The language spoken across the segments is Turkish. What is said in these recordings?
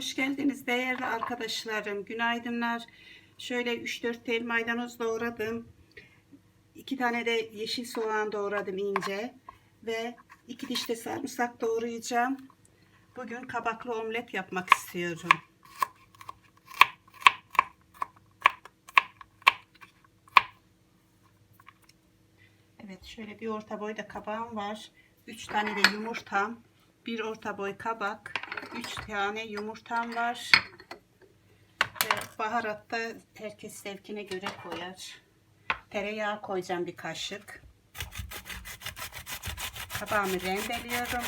hoş geldiniz değerli arkadaşlarım. Günaydınlar. Şöyle 3-4 tel maydanoz doğradım. 2 tane de yeşil soğan doğradım ince. Ve 2 diş de sarımsak doğrayacağım. Bugün kabaklı omlet yapmak istiyorum. Evet şöyle bir orta boy da kabağım var. 3 tane de yumurtam. Bir orta boy kabak. 3 tane yumurtam var. Ve baharat da herkes zevkine göre koyar. Tereyağı koyacağım bir kaşık. Kabağımı rendeliyorum.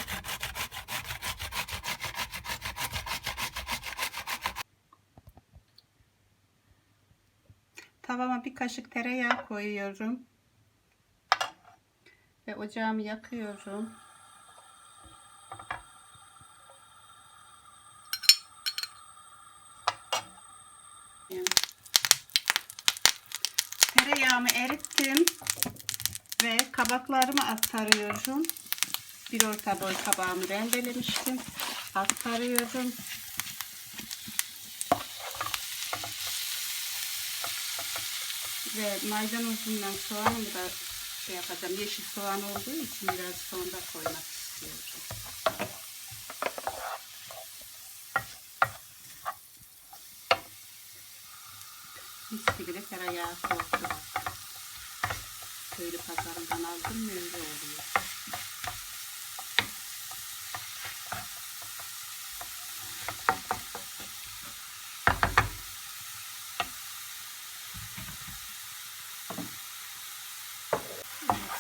Tavama bir kaşık tereyağı koyuyorum. Ve ocağımı yakıyorum. Tereyağımı erittim ve kabaklarımı aktarıyorum. Bir orta boy kabağımı rendelemiştim. Aktarıyorum. Ve maydanozumdan soğanımı da şey yapacağım. Yeşil soğan olduğu için biraz sonda koymak istiyorum. Tereyağı koydu. Köylü pazarından aldım mı oluyor.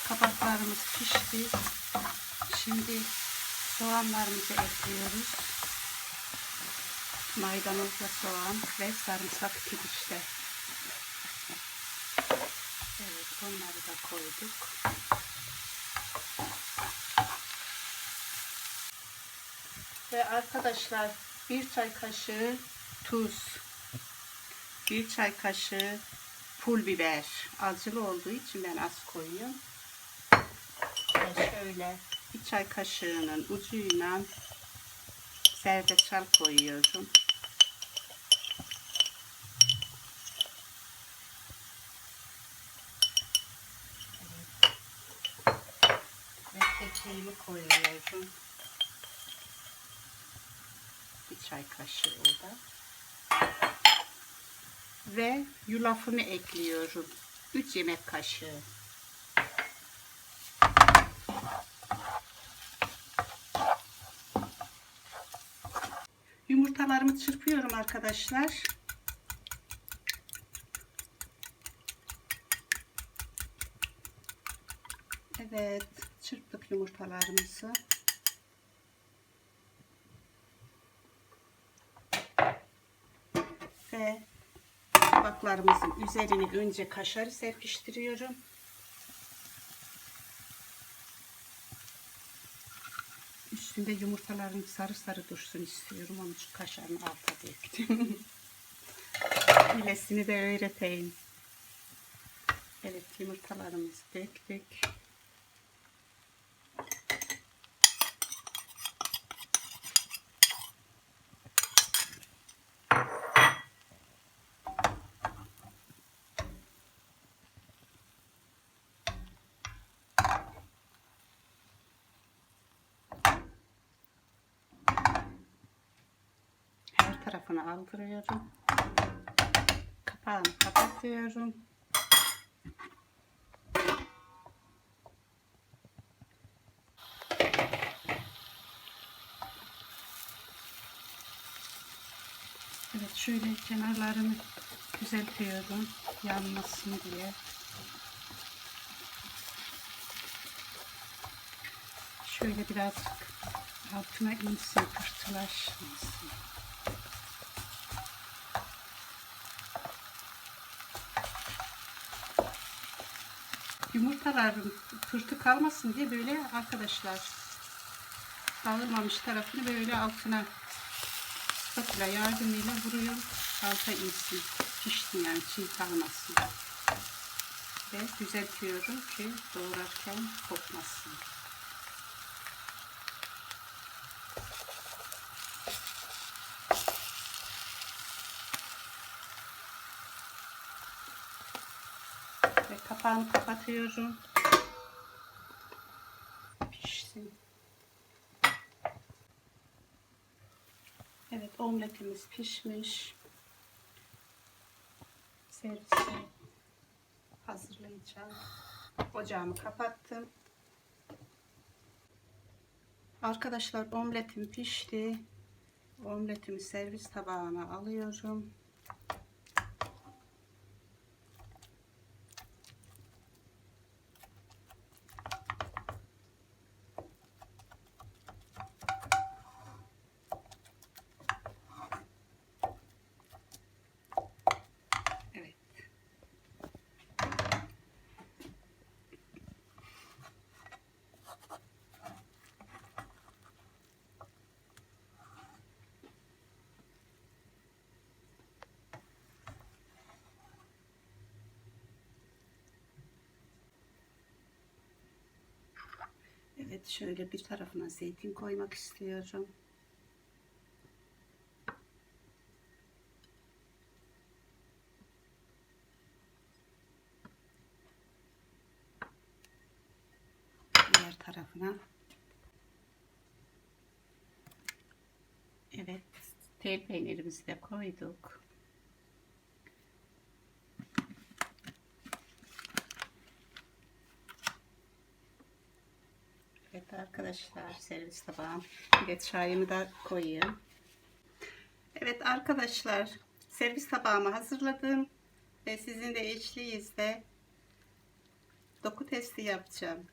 Kabaklarımız pişti. Şimdi soğanlarımızı ekliyoruz. Maydanozla soğan ve sarımsak iki dişte. Evet onları da koyduk. Ve arkadaşlar bir çay kaşığı tuz, bir çay kaşığı pul biber. Acılı olduğu için ben az koyuyorum. Ve şöyle bir çay kaşığının ucuyla zerdeçal koyuyorum. Kekiğimi koyuyorum. Bir çay kaşığı o. Ve yulafımı ekliyorum. 3 yemek kaşığı. Yumurtalarımı çırpıyorum arkadaşlar. Evet, çırptık yumurtalarımızı. Ve tabaklarımızın üzerine önce kaşarı serpiştiriyorum. Üstünde yumurtaların sarı sarı dursun istiyorum. Onun için kaşarını alta döktüm. Hilesini de öğreteyim. Evet yumurtalarımızı döktük. Tarafını aldırıyorum. Kapağını kapatıyorum. Evet şöyle kenarlarını düzeltiyorum yanmasın diye. Şöyle biraz altına insin, pırtılaşmasın. Yumurtaların pırtı kalmasın diye böyle arkadaşlar dağılmamış tarafını böyle altına spatula yardımıyla vuruyorum. Alta insin. Pişti yani çiğ kalmasın. Ve düzeltiyorum ki doğrarken kopmasın. Kapağını kapatıyorum. Pişsin. Evet omletimiz pişmiş. Servise hazırlayacağım. Ocağımı kapattım. Arkadaşlar omletim pişti. Omletimi servis tabağına alıyorum. Evet şöyle bir tarafına zeytin koymak istiyorum. Diğer tarafına. Evet tel peynirimizi de koyduk. Evet arkadaşlar servis tabağım. Bir de çayımı da koyayım. Evet arkadaşlar servis tabağımı hazırladım. Ve sizin de eşliğinizde doku testi yapacağım.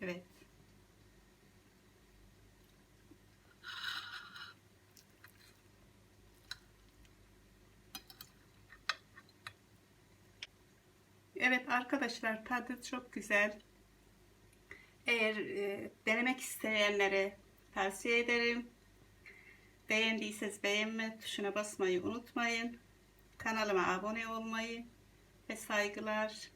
Evet. Evet arkadaşlar tadı çok güzel. Eğer e, denemek isteyenlere tavsiye ederim. Beğendiyseniz beğenme tuşuna basmayı unutmayın. Kanalıma abone olmayı ve saygılar.